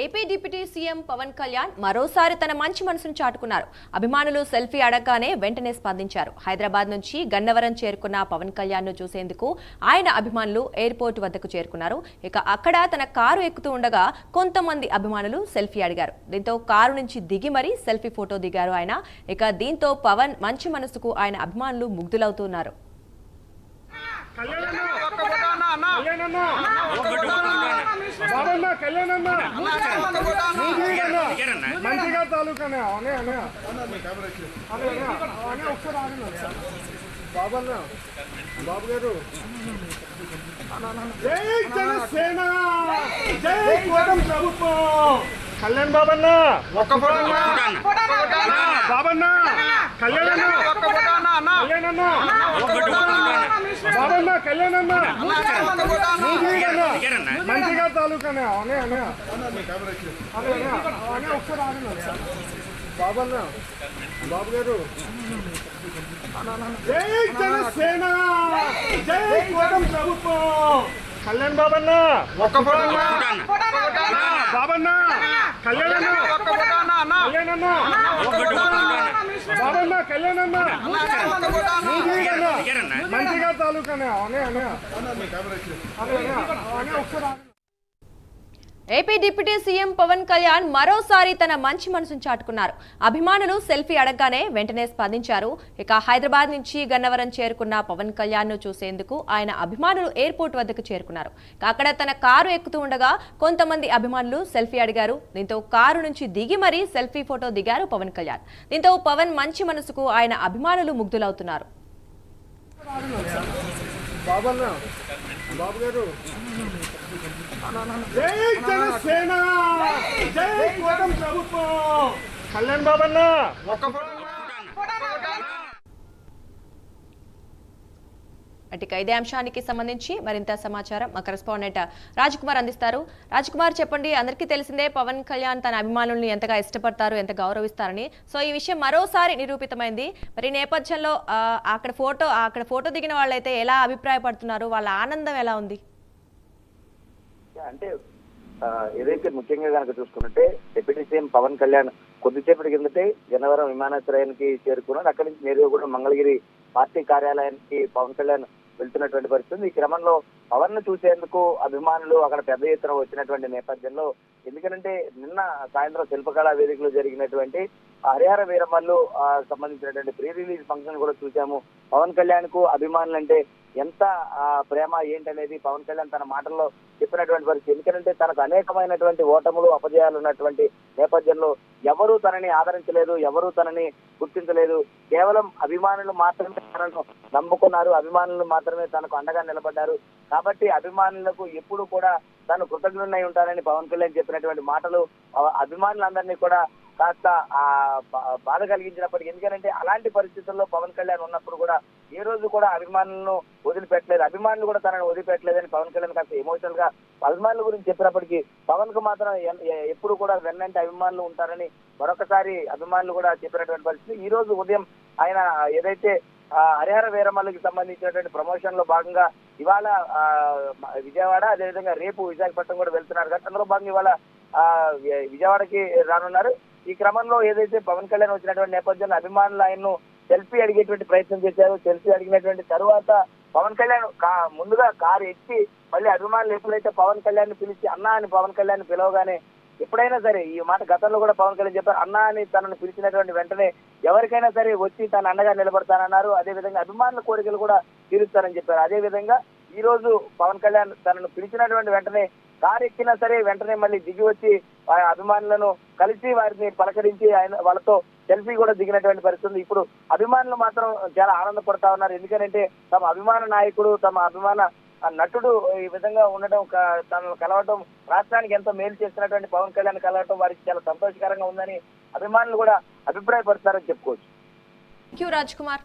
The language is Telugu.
AP deputy CM Pawan Kalyan మరోసారి తన మంచి మనసును చాటుకున్నారు. అభిమానులు సెల్ఫీ అడగగానే వెంటనే స్పందించారు. హైదరాబాద్ నుంచి గన్నవరం చేరుకున్న పవన్ కళ్యాణ్ను చూసేందుకు ఆయన అభిమానులు ఎయిర్పోర్ట్ వద్దకు చేరుకున్నారు. ఇక అక్కడ తన కారు ఎక్కుతూ ఉండగా కొంతమంది అభిమానులు సెల్ఫీ అడిగారు. దీంతో కారు నుంచి దిగి మరీ సెల్ఫీ ఫోటో దిగారు ఆయన. ఇక దీంతో పవన్ మంచి మనసుకు ఆయన అభిమానులు ముగ్ధులవుతున్నారు. బాబన్న కళ్యాణన్న నీదీగన్న మంచిగా తాలూకానే అనే అనే అనే ఒకసారి ఆగండి బాబన్న బాబు గారు జై జనసేన జై కూటమి ప్రభుత్వం కళ్యాణ్ బాబన్న ఒక్క బాబన్న కళ్యాణన్న కళ్యాణన్న బాబన్న కళ్యాణన్న నీదీగన్న మంచిగా తాలూకానే అనే అనే ఒకసారి బాబన్న బాబు గారు జై జనసేన జై ప్రభుత్వం కళ్యాణ్ బాబన్న ఒక్క బాబన్న కళ్యాణన్న కళ్యాణన్న బాబన్న కళ్యాణన్న నీదీగన్న మంచిగా తాలూకానే అనే అనే. ఒకసారి AP deputy CM Pawan Kalyan మరోసారి తన మంచి మనసును చాటుకున్నారు. అభిమానులు సెల్ఫీ అడగగానే వెంటనే స్పందించారు. ఇక హైదరాబాద్ నుంచి గన్నవరం చేరుకున్న పవన్ కళ్యాణ్ను చూసేందుకు ఆయన అభిమానులు ఎయిర్పోర్ట్ వద్దకు చేరుకున్నారు. అక్కడ తన కారు ఎక్కుతూ ఉండగా కొంతమంది అభిమానులు సెల్ఫీ అడిగారు. దీంతో కారు నుంచి దిగి మరీ సెల్ఫీ ఫోటో దిగారు పవన్ కళ్యాణ్. దీంతో పవన్ మంచి మనసుకు ఆయన అభిమానులు ముగ్ధులవుతున్నారు. బాబన్న బాబు గారు. జై జనసేన! జై కూటమి ప్రభుత్వం! కళ్యాణ్ బాబన్న ఒక్క అంటే ఇక ఇదే అంశానికి సంబంధించి మరింత సమాచారం మా కరెస్పాండెంట్ రాజ్ కుమార్ అందిస్తారు. రాజ్ కుమార్ చెప్పండి అందరికీ తెలిసిందే పవన్ కళ్యాణ్ తన అభిమానుల్ని ఎంతగా ఇష్టపడతారు ఎంత గౌరవిస్తారని. సో ఈ విషయం మరోసారి నిరూపితమైంది. మరి ఈ నేపథ్యంలో అక్కడ ఫోటో అక్కడ ఫోటో దిగిన వాళ్ళైతే ఎలా అభిప్రాయపడుతున్నారు? వాళ్ళ ఆనందం ఎలా ఉంది? అంటే ఏదైతే ముఖ్యంగా కనుక చూసుకున్నట్టే డిప్యూటీ సీఎం పవన్ కళ్యాణ్ కొద్దిసేపటి కిందటే గన్నవరం విమానాశ్రయానికి చేరుకున్నాడు. అక్కడి నుంచి నేరుగా కూడా మంగళగిరి పార్టీ కార్యాలయానికి పవన్ కళ్యాణ్ వెళ్తున్నటువంటి పరిస్థితి ఈ క్రమంలో పవన్ను చూసేందుకు అభిమానులు అక్కడ పెద్ద ఎత్తున వచ్చినటువంటి నేపథ్యంలో ఎందుకంటే నిన్న సాయంత్రం శిల్పకళా వేదికలో జరిగినటువంటి హరిహర వీరమల్లు సంబంధించినటువంటి ప్రీ రిలీజ్ ఫంక్షన్ కూడా చూసాము పవన్ కళ్యాణ్కు అభిమానులు అంటే ఎంత ప్రేమ ఏంటనేది పవన్ కళ్యాణ్ తన మాటల్లో చెప్పినటువంటి పరిస్థితి. ఎందుకంటే తనకు అనేకమైనటువంటి ఓటములు అపజయాలు ఉన్నటువంటి నేపథ్యంలో ఎవరూ తనని ఆదరించలేదు ఎవరూ తనని గుర్తించలేదు. కేవలం అభిమానులు మాత్రమే తనను నమ్ముకున్నారు. అభిమానులు మాత్రమే తనకు అండగా నిలబడ్డారు. కాబట్టి అభిమానులకు ఎప్పుడు కూడా తాను కృతజ్ఞున్నై ఉంటానని పవన్ కళ్యాణ్ చెప్పినటువంటి మాటలు అభిమానులందరినీ కూడా కాస్త ఆ బా- బాధ కలిగించినప్పటికీ. ఎందుకంటే అలాంటి పరిస్థితుల్లో పవన్ కళ్యాణ్ ఉన్నప్పుడు కూడా ఏ రోజు కూడా అభిమానులను వదిలిపెట్టలేదు. అభిమానులు కూడా తనను వదిలిపెట్టలేదని పవన్ కళ్యాణ్ కాస్త ఎమోషనల్గా అభిమానుల గురించి చెప్పినప్పటికీ పవన్కు మాత్రం ఎన్- ఎప్పుడు కూడా వెన్నంటే అభిమానులు ఉంటారని మరొకసారి అభిమానులు కూడా చెప్పినటువంటి పరిస్థితి. ఈ రోజు ఉదయం ఆయన ఏదైతే హరిహర వీరమల్లకి సంబంధించినటువంటి ప్రమోషన్లో భాగంగా ఇవాళ విజయవాడ అదేవిధంగా రేపు విశాఖపట్నం కూడా వెళ్తున్నారు. కదా అందులో భాగంగా ఇవాళ విజయవాడకి రానున్నారు. ఈ క్రమంలో ఏదైతే పవన్ కళ్యాణ్ వచ్చినటువంటి నేపథ్యంలో అభిమానులు ఆయన్ను సెల్ఫీ అడిగేటువంటి ప్రయత్నం చేశారు సెల్ఫీ అడిగినటువంటి తరువాత పవన్ కళ్యాణ్ ముందుగా కారు ఎక్కి మళ్ళీ అభిమానులు ఎప్పుడైతే పవన్ కళ్యాణ్ పిలిచి అన్నా అని పవన్ కళ్యాణ్ పిలవగానే ఎప్పుడైనా సరే ఈ మాట గతంలో కూడా పవన్ కళ్యాణ్ చెప్పారు అన్నా అని తనను పిలిచినటువంటి వెంటనే ఎవరికైనా సరే వచ్చి తన అండగా నిలబడతానన్నారు అదే విధంగా అభిమానుల కోరికలు కూడా తీరుస్తానని చెప్పారు. అదే విధంగా ఈ రోజు పవన్ కళ్యాణ్ తనను పిలిచినటువంటి వెంటనే కారు ఎక్కినా సరే వెంటనే మళ్ళీ దిగి వచ్చి అభిమానులను కలిసి వారిని పలకరించి ఆయన వాళ్ళతో సెల్ఫీ కూడా దిగినటువంటి పరిస్థితి ఇప్పుడు అభిమానులు మాత్రం చాలా ఆనందపడతా ఉన్నారు. ఎందుకంటే తమ అభిమాన నాయకుడు తమ అభిమాన నటుడు ఈ విధంగా ఉండడం తను తనను కలవటం రాష్ట్రానికి ఎంతో మేలు చేస్తున్నటువంటి పవన్ కళ్యాణ్ కలవటం వారికి చాలా సంతోషకరంగా ఉందని అభిమానులు కూడా అభిప్రాయపడతారని చెప్పుకోవచ్చు. రాజ్ కుమార్